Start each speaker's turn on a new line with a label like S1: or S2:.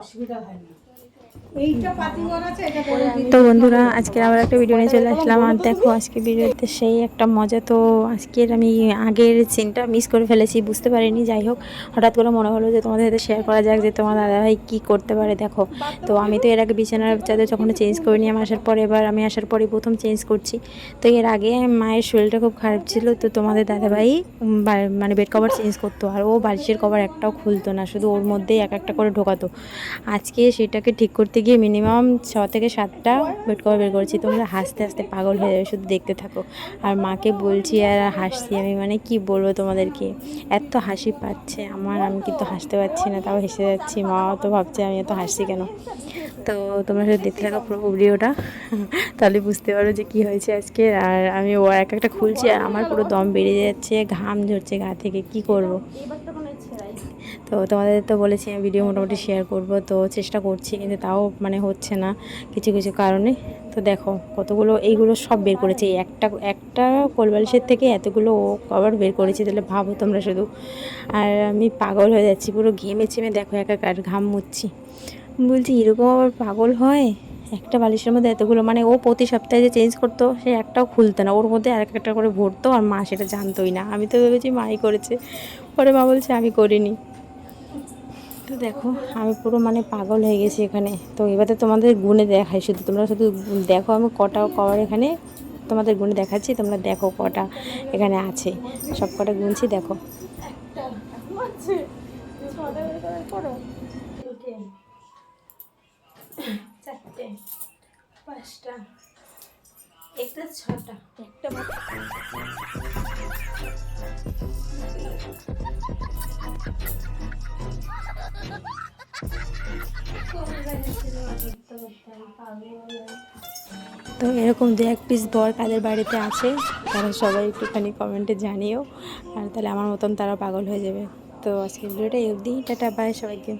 S1: অসুবিধা হয় না
S2: তো বন্ধুরা, আজকে আবার একটা ভিডিও নিয়ে চলে আসলাম। আর দেখো, আজকে ভিডিওতে সেই একটা মজা। তো আজকের আমি আগের সিনটা মিস করে ফেলেছি, বুঝতে পারিনি। যাই হোক, হঠাৎ করে মনে হলো যে তোমাদের সাথে শেয়ার করা যাক যে তোমার দাদাভাই কী করতে পারে, দেখো। তো আমি তো এর আগে বিছানার চাদর যখন চেঞ্জ করিনি আমি আসার পরে, এবার আমি আসার পরে প্রথম চেঞ্জ করছি। তো এর আগে মায়ের শরীরটা খুব খারাপ ছিল, তো তোমাদের দাদাভাই মানে বেড কভার চেঞ্জ করতো। আর ও বালিশের কভার একটাও খুলতো না, শুধু ওর মধ্যেই এক একটা করে ঢোকাতো। আজকে সেটাকে ঠিক করতে গিয়ে মিনিমাম ছ থেকে সাতটা বেড কভার বের করেছি। তোমরা হাসতে হাসতে পাগল হয়ে যাবে, শুধু দেখতে থাকো। আর মাকে বলছি আর হাসছি আমি মানে কি বলব তোমাদেরকে? এত হাসি পাচ্ছে। আমার, আমি কিন্তু হাসতে পারছি না, তাও হেসে যাচ্ছি। মাও তো ভাবছে আমি এত হাসছি কেন? তো তোমরা শুধু দেখতে থাকো পুরো ভিডিওটা, তাহলে বুঝতে পারো যে কী হয়েছে আজকে। আর আমি ও এক একটা খুলছি আর আমার পুরো দম বেড়ে যাচ্ছে, ঘাম ঝরছে গা থেকে। কি করব? তো তোমাদের তো বলেছি, আমি ভিডিও মোটামুটি শেয়ার করব, তো চেষ্টা করছি, কিন্তু তাও মানে হচ্ছে না কিছু কিছু কারণে। তো দেখো, কতগুলো, এইগুলো সব বের করেছে। একটা একটা কোলবালিশের থেকে এতগুলো ও কভার বের করেছি, তাহলে ভাবো তোমরা শুধু। আর আমি পাগল হয়ে যাচ্ছি, পুরো ঘেমে চেমে দেখো একাকার ঘাম মুচ্ছি বলছি, এরকম আবার পাগল হয়? একটা বালিশের মধ্যে এতগুলো মানে ও প্রতি সপ্তাহে যে চেঞ্জ করতো, সে একটাও খুলতো না। ওর মধ্যে আর একটা করে ভরতো, আর মা সেটা জানতোই না। আমি তো ভেবেছি মাই করেছে। পরে মা বলছে, আমি করিনি। তো দেখো, আমি পুরো মানে পাগল হয়ে গেছি এখানে। তো এবারে তোমাদের গুণে দেখাই, শুধু তোমরা শুধু দেখো আমি কটা কভার এখানে তোমাদের গুণে দেখাচ্ছি, তোমরা দেখো কটা এখানে আছে। সব কটা গুনছি, দেখো।
S1: একটা ছটা একটা
S2: তো এরকম দু এক পিস বর কাদের বাড়িতে আছে, তারা সবাই একটুখানি কমেন্টে জানিও। আর তাহলে আমার মতন তারা পাগল হয়ে যাবে। তো আজকের ভিডিওটা এই অবধি, টাটা বাই সবাইকে।